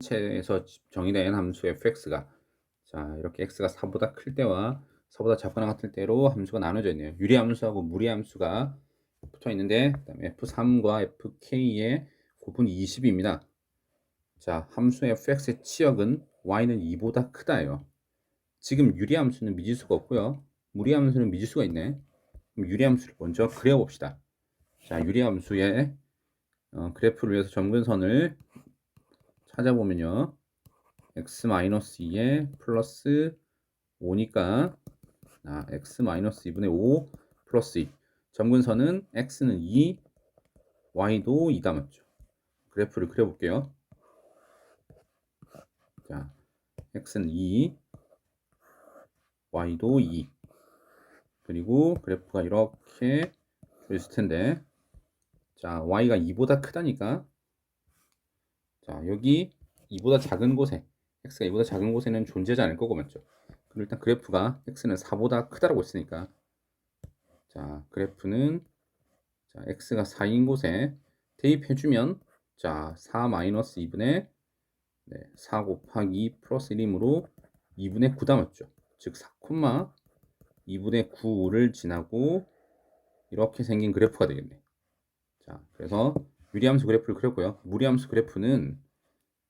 체에서 정의된 함수 fx가 자 이렇게 x가 4보다 클 때와 4보다 작거나 같을 때로 함수가 나눠져 있네요. 유리함수하고 무리함수가 붙어 있는데 그다음에 f3과 fk의 곱은 20입니다. 자 함수 fx의 치역은 y는 2보다 크다예요. 지금 유리함수는 미지수가 없고요. 무리함수는 미지수가 있네. 그럼 유리함수를 먼저 그려봅시다. 자 유리함수의 어, 그래프를 위해서 점근선을 찾아보면요. x-2에 플러스 5니까 아, x-2분의 5 플러스 2 점근선은 x는 2 y도 2다 맞죠? 그래프를 그려볼게요. 자 x는 2 y도 2 그리고 그래프가 이렇게 있을 텐데 자 y가 2보다 크다니까 자 여기 2보다 작은 곳에 x가 2보다 작은 곳에는 존재하지 않을 거고 맞죠? 그럼 일단 그래프가 x는 4보다 크다라고 했으니까 자 그래프는 자 x가 4인 곳에 대입해 주면 자 4 마이너스 2분의 네, 4 곱하기 2 플러스 1이므로 2분의 9다 맞죠? 즉 4, 2분의 9를 지나고 이렇게 생긴 그래프가 되겠네. 자, 그래서 유리함수 그래프를 그렸고요. 무리함수 그래프는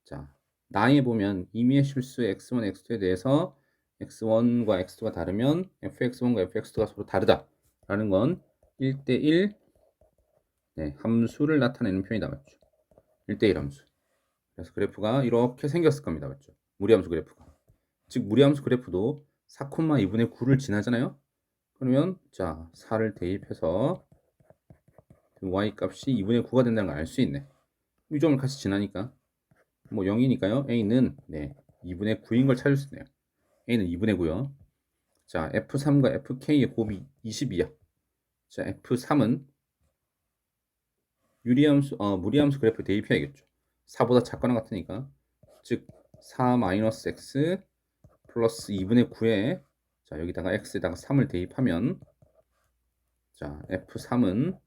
자, 나에 보면 임의의 실수 x1, x2에 대해서 x1과 x2가 다르면 fx1과 fx2가 서로 다르다라는 건 1대1 네, 함수를 나타내는 표현이다 맞죠? 1대1 함수. 그래서 그래프가 이렇게 생겼을 겁니다. 맞죠? 무리함수 그래프가. 즉 무리함수 그래프도 4, 2분의 9를 지나잖아요. 그러면 자 4를 대입해서 그 y 값이 2분의 9가 된다는 걸 알 수 있네. 이 점을 같이 지나니까 뭐 0이니까요. a는 네 2분의 9인 걸 찾을 수 있네요. a는 2분의 9요. 자 f3과 fk의 곱이 22야. 자 f3은 유리함수, 어, 무리함수 그래프 대입해야겠죠. 4보다 작거나 같으니까 즉 4-x 플러스 2분의 9에 자 여기다가 x에다가 3을 대입하면 자 f3은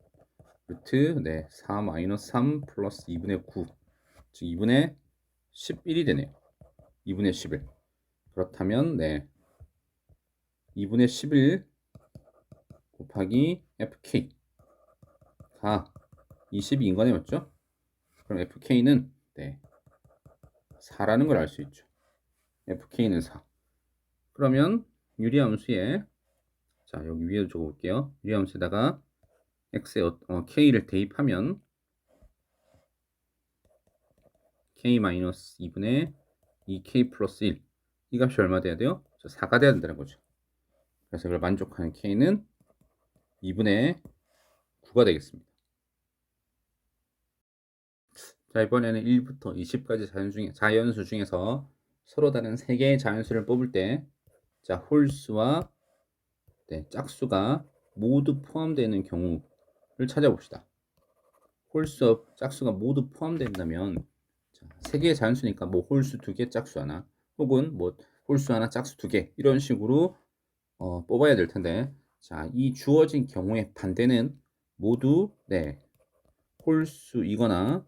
루트 네, 4-3 플러스 2분의 9 즉 2분의 11이 되네요. 2분의 11 그렇다면 네 2분의 11 곱하기 fk가 22인 거네 맞죠? 그럼 fk는 네 4라는 걸 알 수 있죠. fk는 4 그러면 유리함수에 자 여기 위에 적어볼게요. 유리함수에다가 x에 어, 어, k를 대입하면 k-2분의 2k 플러스 1. 이 값이 얼마 돼야 돼요? 4가 돼야 된다는 거죠. 그래서 이걸 만족하는 k는 2분의 9가 되겠습니다. 자, 이번에는 1부터 20까지 자연 중에, 자연수 중에서 서로 다른 3개의 자연수를 뽑을 때, 자, 홀수와 네, 짝수가 모두 포함되는 경우 를 찾아봅시다. 홀수, 짝수가 모두 포함된다면 자, 세 개의 자연수니까 뭐 홀수 두 개, 짝수 하나 혹은 뭐 홀수 하나, 짝수 두개 이런 식으로 어, 뽑아야 될 텐데 자, 이 주어진 경우의 반대는 모두 네, 홀수이거나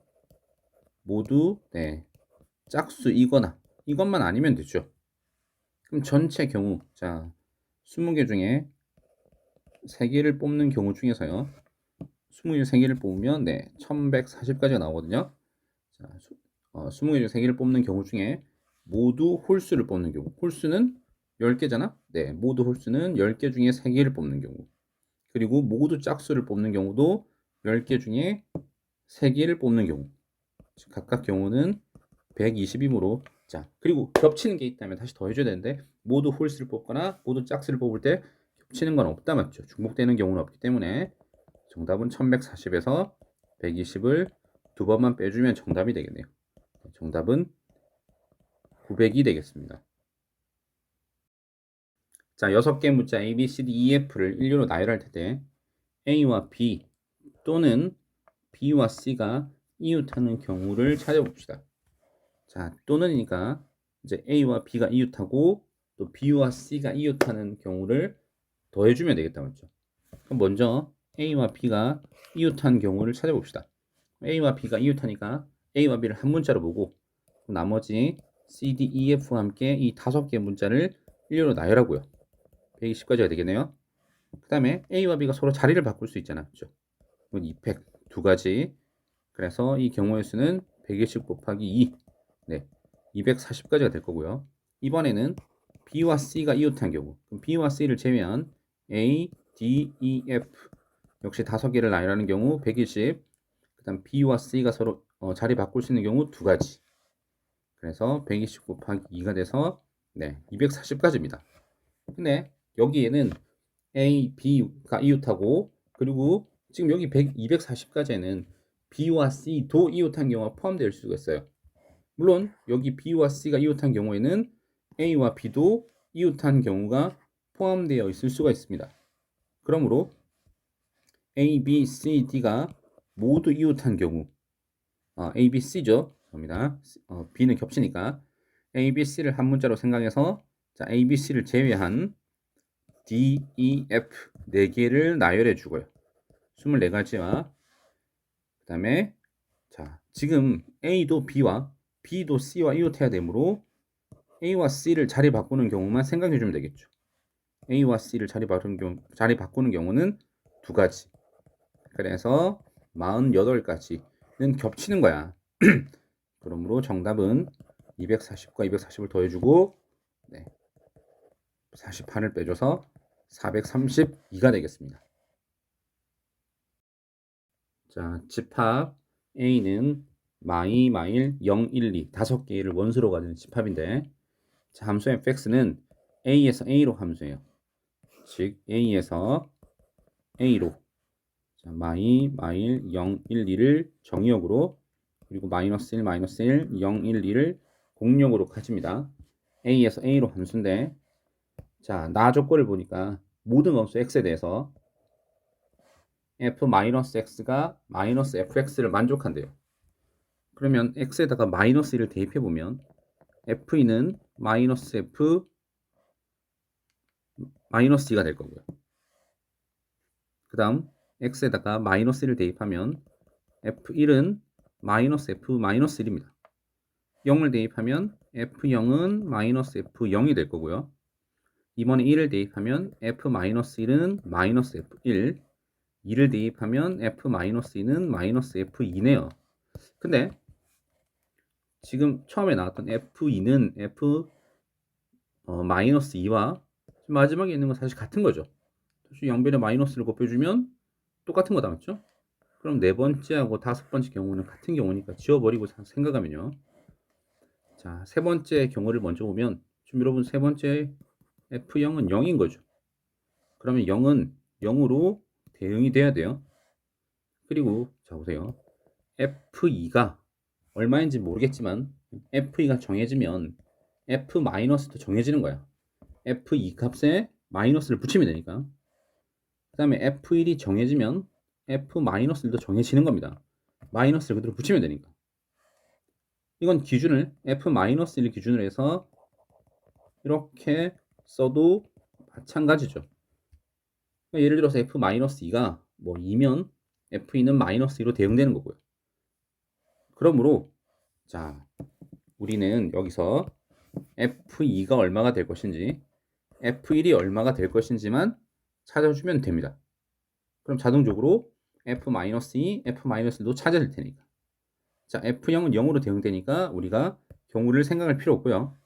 모두 네, 짝수이거나 이것만 아니면 되죠. 그럼 전체 경우 자, 20개 중에 3개를 뽑는 경우 중에서요. 20개 중 3개를 뽑으면 네, 1140까지가 나오거든요. 자, 어, 20개 중 3개를 뽑는 경우 중에 모두 홀수를 뽑는 경우. 홀수는 10개잖아? 네, 모두 홀수는 10개 중에 3개를 뽑는 경우. 그리고 모두 짝수를 뽑는 경우도 10개 중에 3개를 뽑는 경우. 각각 경우는 120이므로 자, 그리고 겹치는 게 있다면 다시 더 해줘야 되는데 모두 홀수를 뽑거나 모두 짝수를 뽑을 때 겹치는 건 없다 맞죠? 중복되는 경우는 없기 때문에 정답은 1140에서 120을 두 번만 빼주면 정답이 되겠네요. 정답은 900이 되겠습니다. 자, 6개 문자 A, B, C, D, E, F를 일류로 나열할 텐데 A와 B 또는 B와 C가 이웃하는 경우를 찾아봅시다. 자, 또는이니까 이제 A와 B가 이웃하고 또 B와 C가 이웃하는 경우를 더해주면 되겠다 맞죠? 그럼 먼저 A와 B가 이웃한 경우를 찾아봅시다. A와 B가 이웃하니까 A와 B를 한 문자로 보고 나머지 C, D, E, F와 함께 이 다섯 개의 문자를 일렬로 나열하고요. 120까지가 되겠네요. 그 다음에 A와 B가 서로 자리를 바꿀 수 있잖아. 그죠? 이건 2팩 두 가지. 그래서 이 경우의 수는 120 곱하기 2. 네. 240까지가 될 거고요. 이번에는 B와 C가 이웃한 경우. 그럼 B와 C를 제외한 A, D, E, F. 역시 다섯 개를 나열하는 경우 120. 그다음 B와 C가 서로 어, 자리 바꿀 수 있는 경우 두 가지. 그래서 120 곱하기 2가 돼서 네, 240까지입니다. 근데 여기에는 A, B가 이웃하고 그리고 지금 여기 100, 240까지는 B와 C도 이웃한 경우가 포함될 수가 있어요. 물론 여기 B와 C가 이웃한 경우에는 A와 B도 이웃한 경우가 포함되어 있을 수가 있습니다. 그러므로 A, B, C, D가 모두 이웃한 경우 어, A, B, C죠. 겁니다. 어, B는 겹치니까 A, B, C를 한 문자로 생각해서 자, A, B, C를 제외한 D, E, F 네 개를 나열해 주고요. 24가지와 그 다음에 자 지금 A도 B와 B도 C와 이웃해야 되므로 A와 C를 자리 바꾸는 경우만 생각해 주면 되겠죠. A와 C를 자리 바꾸는 경우 자리 바꾸는 경우는 두 가지. 그래서 48가지는 겹치는 거야. 그러므로 정답은 240과 240을 더해주고 네. 48을 빼줘서 432가 되겠습니다. 자, 집합 A는 마이, 마일, 0, 1, 2 다섯 개를 원수로 가지는 집합인데 자, 함수 fx는 A에서 A로 함수예요. 즉 A에서 A로 자, 마이, 마일, 0, 1, 2를 정의역으로 그리고 마이너스 1, 마이너스 1, 0, 1, 2를 공역으로 가집니다. A에서 A로 함수인데 자, 나 조건을 보니까 모든 함수 x에 대해서 f-x가 마이너스 fx를 만족한대요. 그러면 x에다가 마이너스 1을 대입해 보면 f는 마이너스 f 마이너스 2가 될 거고요. 그 다음 x에다가 마이너스 1을 대입하면 f1은 마이너스 f 마이너스 1입니다. 0을 대입하면 f0은 마이너스 f0이 될 거고요. 이번에 1을 대입하면 f-1은 마이너스 f1 2를 대입하면 f-2는 마이너스 f2네요. 근데 지금 처음에 나왔던 f2는 f 어, 마이너스 2와 마지막에 있는 건 사실 같은 거죠. 사실 양변에 마이너스를 곱해주면 똑같은 거다 맞죠? 그럼 네 번째하고 다섯 번째 경우는 같은 경우니까 지워버리고 생각하면요. 자, 세 번째 경우를 먼저 보면 지금 여러분 세 번째 F0은 0인 거죠. 그러면 0은 0으로 대응이 돼야 돼요. 그리고 자 보세요. F2가 얼마인지 모르겠지만 F2가 정해지면 F-도 정해지는 거야. F2 값에 마이너스를 붙이면 되니까. 그 다음에 F1이 정해지면 F-1도 정해지는 겁니다. 마이너스를 그대로 붙이면 되니까. 이건 기준을 F-1을 기준으로 해서 이렇게 써도 마찬가지죠. 그러니까 예를 들어서 f-2가 뭐 2면 f2는 마이너스 2로 대응되는 거고요. 그러므로 자 우리는 여기서 f2가 얼마가 될 것인지 f1이 얼마가 될 것인지만 찾아주면 됩니다. 그럼 자동적으로 f-2, f-1도 찾아질 테니까. 자, f0은 0으로 대응되니까 우리가 경우를 생각할 필요 없고요.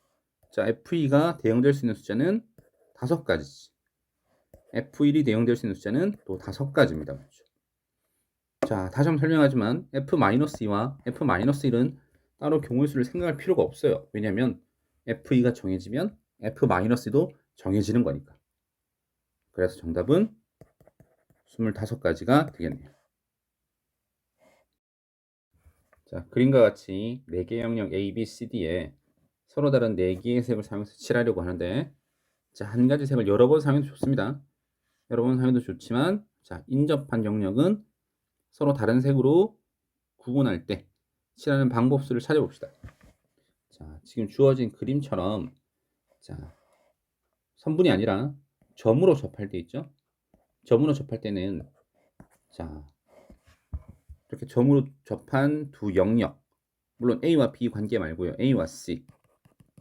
자, F2가 대응될 수 있는 숫자는 다섯 가지지. F1이 대응될 수 있는 숫자는 또 다섯 가지입니다. 그렇죠? 자, 다시 한번 설명하지만 F-2와 F-1은 따로 경우의 수를 생각할 필요가 없어요. 왜냐하면 F2가 정해지면 F-도 정해지는 거니까. 그래서 정답은 25가지가 되겠네요. 자, 그림과 같이 4개 영역 A, B, C, D에 서로 다른 4개의 색을 사용해서 칠하려고 하는데 자, 한 가지 색을 여러 번 사용해도 좋습니다. 여러 번 사용해도 좋지만 자, 인접한 영역은 서로 다른 색으로 구분할 때 칠하는 방법 수를 찾아봅시다. 자, 지금 주어진 그림처럼 자, 선분이 아니라 점으로 접할 때 있죠? 점으로 접할 때는 자, 이렇게 점으로 접한 두 영역 물론 A와 B 관계 말고요. A와 C.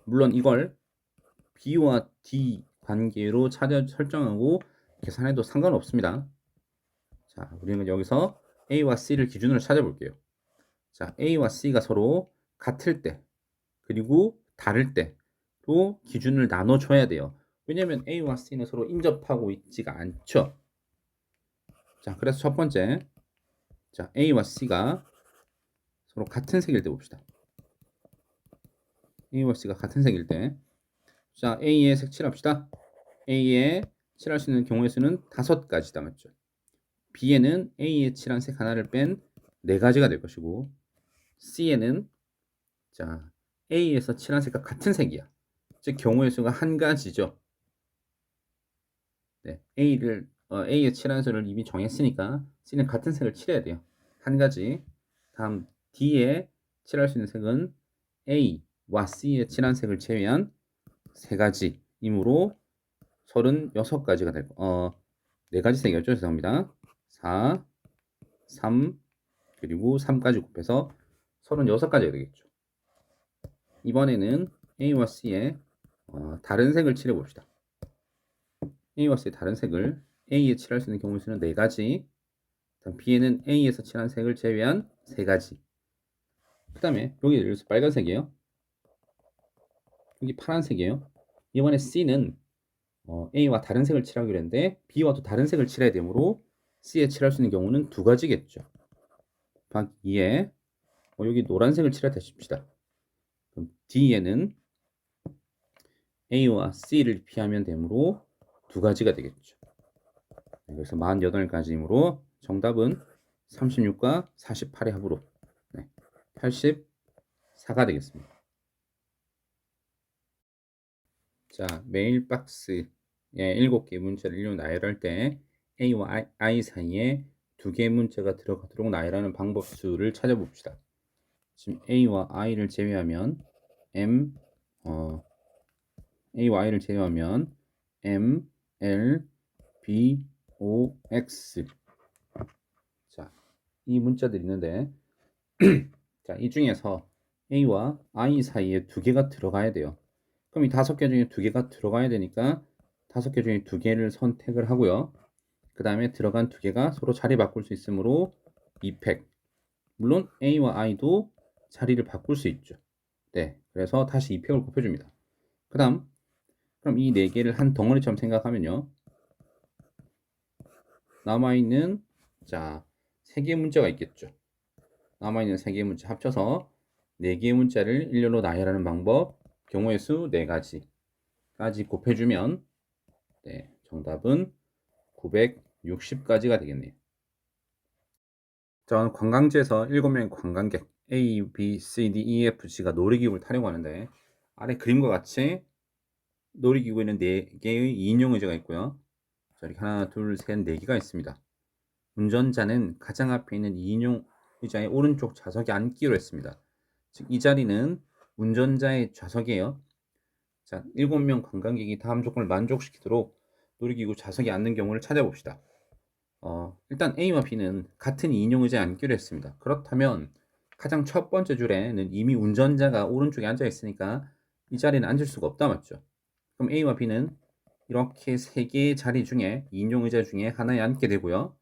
물론 이걸 B와 D 관계로 찾아 설정하고 계산해도 상관없습니다. 자, 우리는 여기서 A와 C를 기준으로 찾아볼게요. 자, A와 C가 서로 같을 때, 그리고 다를 때로 기준을 나눠줘야 돼요. 왜냐면 A와 C는 서로 인접하고 있지가 않죠. 자, 그래서 첫 번째, 자, A와 C가 서로 같은 색일 때 봅시다. A와 C가 같은 색일 때, 자, A에 색 칠합시다. A에 칠할 수 있는 경우의 수는 다섯 가지다, 맞죠? B에는 A에 칠한 색 하나를 뺀 네 가지가 될 것이고, C에는 자 A에서 칠한 색과 같은 색이야. 즉 경우의 수가 한 가지죠. 네, A를 어, A에 칠한 수를 이미 정했으니까 C는 같은 색을 칠해야 돼요. 한 가지. 다음 D에 칠할 수 있는 색은 A와 C에 칠한 색을 제외한 세 가지이므로 36가지가 될 거. 어, 네 가지 색이었죠. 죄송합니다. 4, 3, 그리고 3까지 곱해서 36가지가 되겠죠. 이번에는 A와 C의 어, 다른 색을 칠해 봅시다. A와 C의 다른 색을 A에 칠할 수 있는 경우 수는 4가지, B에는 A에서 칠한 색을 제외한 3가지. 그 다음에 여기 예를 들어서 빨간색이에요. 여기 파란색이에요. 이번에 C는 어, A와 다른 색을 칠하기로 했는데 B와 또 다른 색을 칠해야 되므로 C에 칠할 수 있는 경우는 두 가지겠죠. 박 2에 어, 여기 노란색을 칠하다 칩시다. 그럼 D에는 A와 C를 피하면 되므로 두 가지가 되겠죠. 네, 그래서 48가지이므로 정답은 36과 48의 합으로 네, 84가 되겠습니다. 자, 메일 박스에 7개 문자를 일로 나열할 때 A와 I, 사이에 두 개의 문자가 들어가도록 나열하는 방법 수를 찾아봅시다. 지금 A와 I를 제외하면 M, 어, A와 I를 제외하면 M, L, B, O, X. 자, 이 문자들이 있는데, 자, 이 중에서 A와 I 사이에 두 개가 들어가야 돼요. 그럼 이 다섯 개 중에 두 개가 들어가야 되니까 다섯 개 중에 두 개를 선택을 하고요. 그 다음에 들어간 두 개가 서로 자리 바꿀 수 있으므로 2팩. 물론 A와 I도 자리를 바꿀 수 있죠. 네, 그래서 다시 2팩을 곱해줍니다. 그 다음, 그럼 이 네 개를 한 덩어리처럼 생각하면요. 남아있는, 자, 세 개의 문자가 있겠죠. 남아있는 세 개의 문자 합쳐서 네 개의 문자를 일렬로 나열하는 방법, 경우의 수 네 가지까지 곱해주면, 네, 정답은 960까지가 되겠네요. 자, 오늘 관광지에서 7명의 관광객 A, B, C, D, E, F, G가 놀이기구를 타려고 하는데 아래 그림과 같이 놀이기구에는 4개의 2인용 의자가 있고요. 자, 이렇게 하나, 둘, 셋, 4개가 있습니다. 운전자는 가장 앞에 있는 2인용 의자의 오른쪽 좌석에 앉기로 했습니다. 즉, 이 자리는 운전자의 좌석이에요. 자, 7명 관광객이 다음 조건을 만족시키도록 놀이기구 좌석에 앉는 경우를 찾아봅시다. 어, 일단 A와 B는 같은 2인용 의자에 앉기로 했습니다. 그렇다면 가장 첫 번째 줄에는 이미 운전자가 오른쪽에 앉아 있으니까 이 자리는 앉을 수가 없다 맞죠? 그럼 A와 B는 이렇게 세 개의 자리 중에 2인용 의자 중에 하나에 앉게 되고요.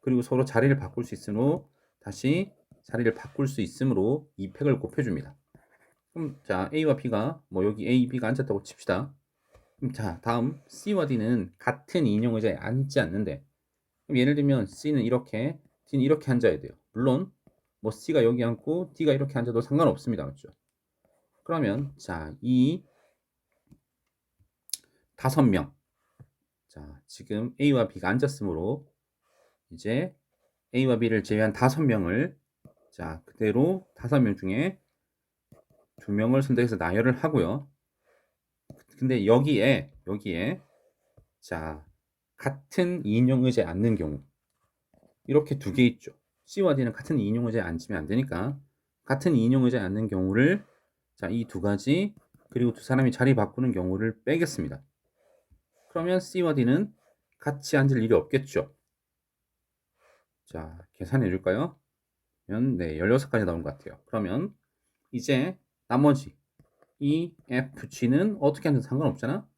그리고 서로 자리를 바꿀 수 있으므로 다시 자리를 바꿀 수 있으므로 2팩을 곱해줍니다. 그럼 자 A와 B가 뭐 여기 A, B가 앉았다고 칩시다. 그럼 자 다음 C와 D는 같은 인용 의자에 앉지 않는데 그럼 예를 들면 C는 이렇게 D는 이렇게 앉아야 돼요. 물론 뭐 C가 여기 앉고 D가 이렇게 앉아도 상관없습니다. 맞죠? 그러면 자 이 다섯 명. 자 지금 A와 B가 앉았으므로 이제 A와 B를 제외한 다섯 명을 자 그대로 다섯 명 중에 두 명을 선택해서 나열을 하고요. 근데 여기에 여기에 자 같은 2인용 의자에 앉는 경우 이렇게 두 개 있죠. C와 D는 같은 2인용 의자에 앉으면 안 되니까 같은 2인용 의자에 앉는 경우를 자 이 두 가지 그리고 두 사람이 자리 바꾸는 경우를 빼겠습니다. 그러면 C와 D는 같이 앉을 일이 없겠죠. 자, 계산해 줄까요? 그러면 네, 16까지 나온 것 같아요. 그러면 이제 나머지 E, F, G는 어떻게 하든 상관없잖아.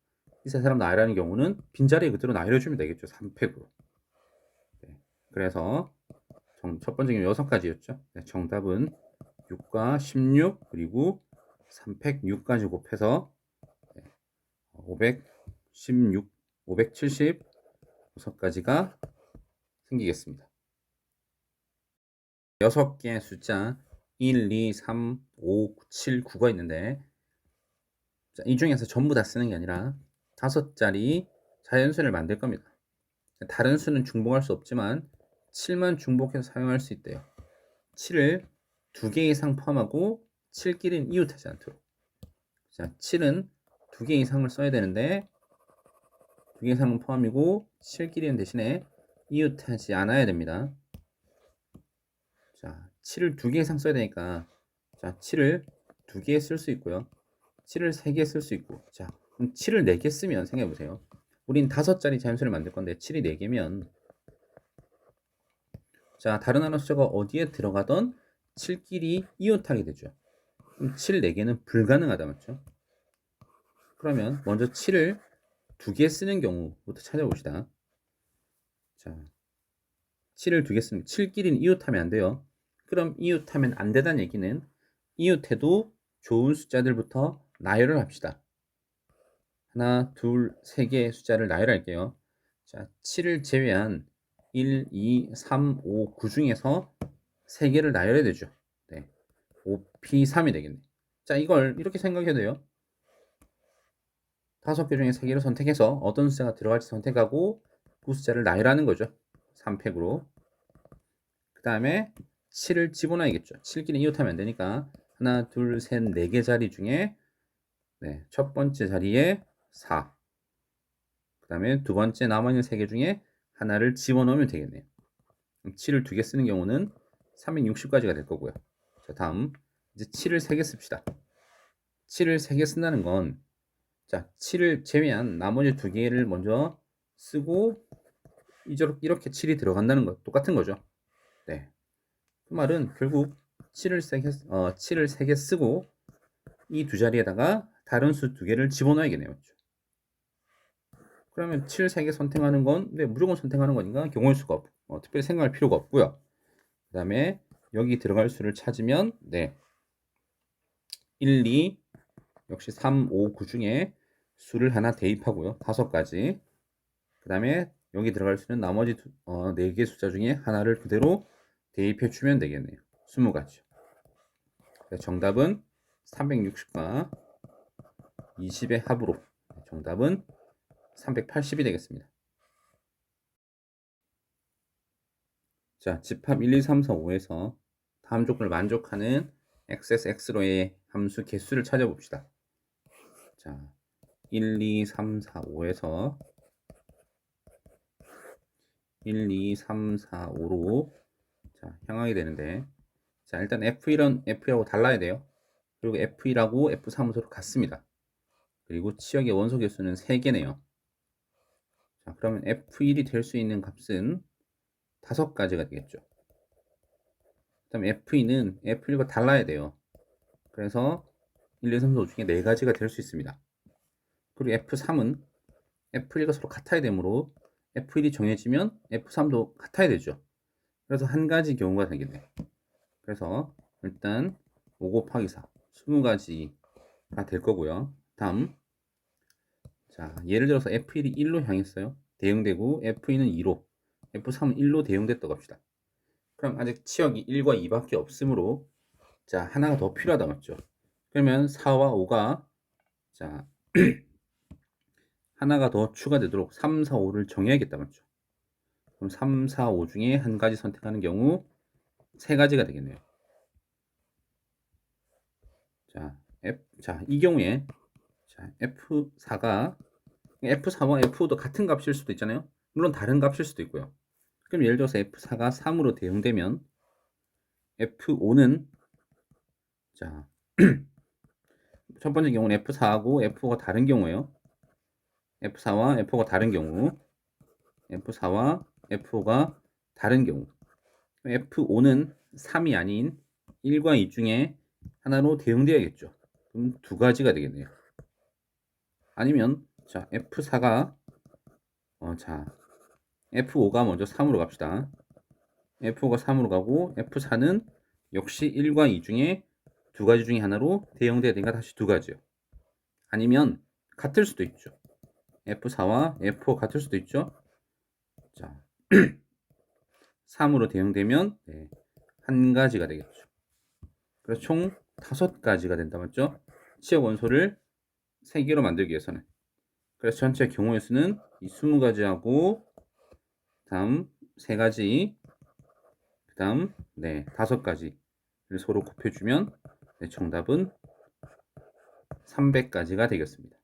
이 세 사람 나열하는 경우는 빈자리 그대로 나열해주면 되겠죠. 3팩으로. 네, 그래서 정, 첫 번째 경우 6가지였죠. 네, 정답은 6과 16 그리고 3팩 6까지 곱해서 500 16, 570, 6가지가 생기겠습니다. 6개의 숫자 1, 2, 3, 5, 7, 9가 있는데 자, 이 중에서 전부 다 쓰는 게 아니라 5자리 자연수를 만들 겁니다. 다른 수는 중복할 수 없지만 7만 중복해서 사용할 수 있대요. 7을 2개 이상 포함하고 7끼리는 이웃하지 않도록. 자, 7은 2개 이상을 써야 되는데 이상은 포함이고 7끼리는 대신에 이웃하지 않아야 됩니다. 자, 7을 두 개 이상 써야 되니까 자, 7을 두 개 쓸 수 있고요. 7을 세 개 쓸 수 있고 자, 그럼 7을 네 개 쓰면 생각해 보세요. 우린 다섯 자리 자연수를 만들 건데 7이 4개면 자 다른 하나 숫자가 어디에 들어가던 7끼리 이웃하게 되죠. 그럼 7 4개는 불가능하다 맞죠? 그러면 먼저 7을 두 개 쓰는 경우부터 찾아봅시다. 자 7을 두 개 쓰는 7끼리는 이웃하면 안 돼요. 그럼 이웃하면 안 되다는 얘기는 이웃해도 좋은 숫자들부터 나열을 합시다. 하나, 둘, 세 개의 숫자를 나열할게요. 자, 7을 제외한 1, 2, 3, 5, 9 중에서 3개를 나열해야 되죠. 네. 5P3이 되겠네. 자, 이걸 이렇게 생각해도 돼요. 다섯 개 중에 3개를 선택해서 어떤 숫자가 들어갈지 선택하고 그 숫자를 나열하는 거죠. 3팩으로. 그 다음에 7을 집어넣어야겠죠. 7끼리 이웃하면 안 되니까 하나, 둘, 셋, 네 개 자리 중에 네, 첫 번째 자리에 4. 그 다음에 두 번째 남아있는 세 개 중에 하나를 집어넣으면 되겠네요. 7을 두 개 쓰는 경우는 360까지가 될 거고요. 자, 다음 이제 7을 세 개 씁시다. 7을 세 개 쓴다는 건 자, 7을 제외한 나머지 두 개를 먼저 쓰고 이렇게 7이 들어간다는 것 똑같은 거죠. 네. 그 말은 결국 7을 세 개, 어, 7을 세개 쓰고 이 두 자리에다가 다른 수 두 개를 집어넣어야겠네요. 그러면 7, 3개 선택하는 건 네, 무조건 선택하는 거니까 경우일 수가 없고 어, 특별히 생각할 필요가 없고요. 그 다음에 여기 들어갈 수를 찾으면 네 1, 2 역시 3, 5, 9 중에 수를 하나 대입하고요. 다섯 가지 그 다음에 여기 들어갈 수는 나머지 두, 어, 4개 숫자 중에 하나를 그대로 대입해 주면 되겠네요. 20가지 정답은 360과 20의 합으로 정답은 380이 되겠습니다. 자, 집합 1, 2, 3, 4, 5에서 다음 조건을 만족하는 XSX로의 함수 개수를 찾아봅시다. 자, 1, 2, 3, 4, 5에서 1, 2, 3, 4, 5로 자, 향하게 되는데 자, 일단 F1은 F2하고 달라야 돼요. 그리고 F1하고 F3은 서로 같습니다. 그리고 치역의 원소 개수는 3개네요. 자, 그러면 F1이 될 수 있는 값은 5가지가 되겠죠. 그 다음에 F2는 F1과 달라야 돼요. 그래서 1, 2, 3, 4, 5 중에 4가지가 될 수 있습니다. 그리고 F3은 F1과 서로 같아야 되므로 F1이 정해지면 F3도 같아야 되죠. 그래서 한 가지 경우가 되겠네요. 그래서 일단 5 곱하기 4, 20가지가 될 거고요. 다음 자 예를 들어서 F1이 1로 향했어요. 대응되고 F2는 2로 F3은 1로 대응됐다고 합시다. 그럼 아직 치역이 1과 2밖에 없으므로 자 하나가 더 필요하다 맞죠? 그러면 4와 5가 자 하나가 더 추가되도록 3, 4, 5를 정해야겠다 맞죠? 그럼 3, 4, 5 중에 한 가지 선택하는 경우 세 가지가 되겠네요. 자, F, 자, 이 경우에 자, F4가 F4와 F5도 같은 값일 수도 있잖아요. 물론 다른 값일 수도 있고요. 그럼 예를 들어서 F4가 3으로 대응되면 F5는 자, 첫 번째 경우는 F4하고 F5가 다른 경우예요. F4와 F5가 다른 경우 F4와 F5가 다른 경우 F5는 3이 아닌 1과 2 중에 하나로 대응돼야겠죠. 그럼 두 가지가 되겠네요. 아니면 자 F4가 어, 자 F5가 먼저 3으로 갑시다. F5가 3으로 가고 F4는 역시 1과 2 중에 두 가지 중에 하나로 대응돼야 되니까 다시 두 가지요. 아니면 같을 수도 있죠. F4와 F5 같을 수도 있죠. 자, 3으로 대응되면 네, 한 가지가 되겠죠. 그래서 총 다섯 가지가 된다 맞죠? 치역 원소를 세 개로 만들기 위해서는 그래서 전체 경우의 수는 이 20가지하고 다음 세 가지 그다음 네 다섯 가지를 서로 곱해 주면 네, 정답은 300가지가 되겠습니다.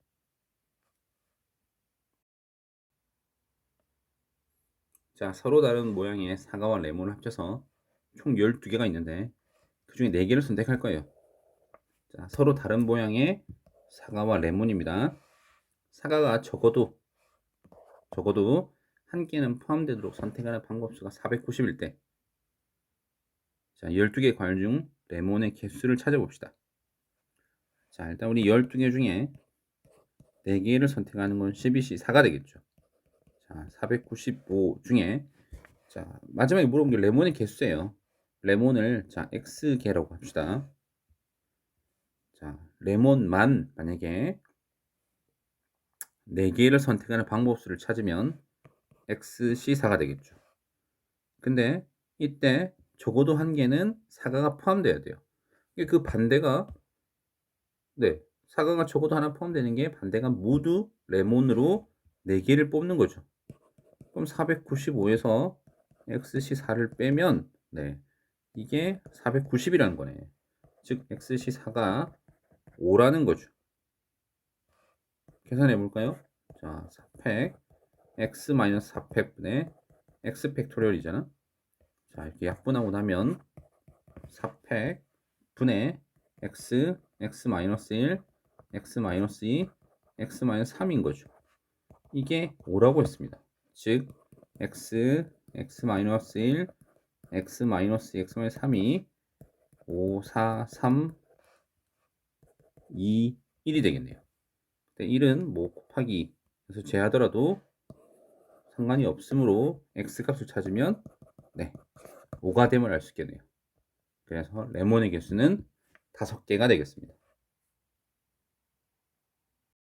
자, 서로 다른 모양의 사과와 레몬을 합쳐서 총 12개가 있는데 그 중에 4개를 선택할 거예요. 자, 서로 다른 모양의 사과와 레몬입니다. 사과가 적어도 적어도 한 개는 포함되도록 선택하는 방법수가 490일 때 자, 12개 과일 중 레몬의 개수를 찾아봅시다. 자, 일단 우리 12개 중에 4개를 선택하는 건 12C 4가 되겠죠. 자, 495 중에 자, 마지막에 물어본 게 레몬의 개수예요. 레몬을 자, X개라고 합시다. 자, 레몬만 만약에 4개를 선택하는 방법수를 찾으면 XC4가 되겠죠. 근데 이때 적어도 한 개는 사과가 포함돼야 돼요. 그 반대가 네, 사과가 적어도 하나 포함되는 게 반대가 모두 레몬으로 4개를 뽑는 거죠. 그럼 495에서 XC4를 빼면 네, 이게 490이라는 거네. 즉 XC4가 5라는 거죠. 계산해 볼까요? 자, 4팩 x 4팩분의 x 팩토리얼이잖아. 자, 이렇게 약분하고 나면 4팩 분의 x x 1 x 2 x 3인 거죠. 이게 5라고 했습니다. 즉 x x 1 x x 3이 5, 4, 3, 2, 1이 되겠네요. 1은 뭐 곱하기 그래서 제하더라도 상관이 없으므로 x 값을 찾으면 네 5가 됨을 알 수 있겠네요. 그래서 레몬의 개수는 5개가 되겠습니다.